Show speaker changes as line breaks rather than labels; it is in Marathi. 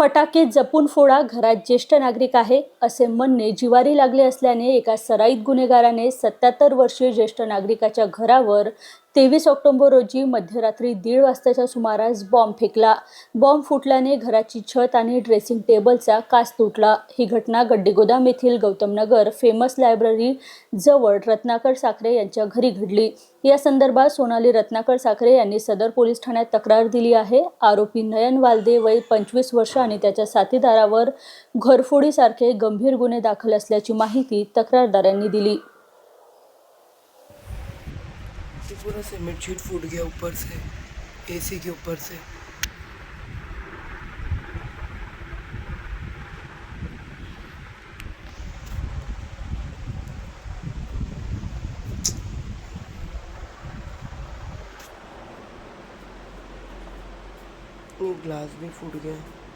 फटाके जपून फोडा घरात ज्येष्ठ नागरिक आहे असे म्हणणे जिवारी लागले असल्याने एका सराईत गुन्हेगाराने सत्याहत्तर वर्षीय ज्येष्ठ नागरिकाच्या घरावर तेवीस ऑक्टोबर रोजी मध्यरात्री दीड वाजताच्या सुमारास बॉम्ब फेकला. बॉम्ब फुटल्याने घराची छत आणि ड्रेसिंग टेबलचा काच तुटला. ही घटना गड्डीगोदाम येथील गौतमनगर फेमस लायब्ररी जवळ रत्नाकर साखरे यांच्या घरी घडली. या संदर्भात सोनाली रत्नाकर साखरे यांनी सदर पोलीस ठाण्यात तक्रार दिली आहे. आरोपी नयन वालदे वय पंचवीस वर्ष आणि त्याच्या साथीदारावर घरफोडीसारखे गंभीर गुन्हे दाखल असल्याची माहिती तक्रारदारांनी दिली.
पूरा सीमेंट शीट फूट गया ऊपर से एसी के ऊपर से। ग्लास भी फूट गया।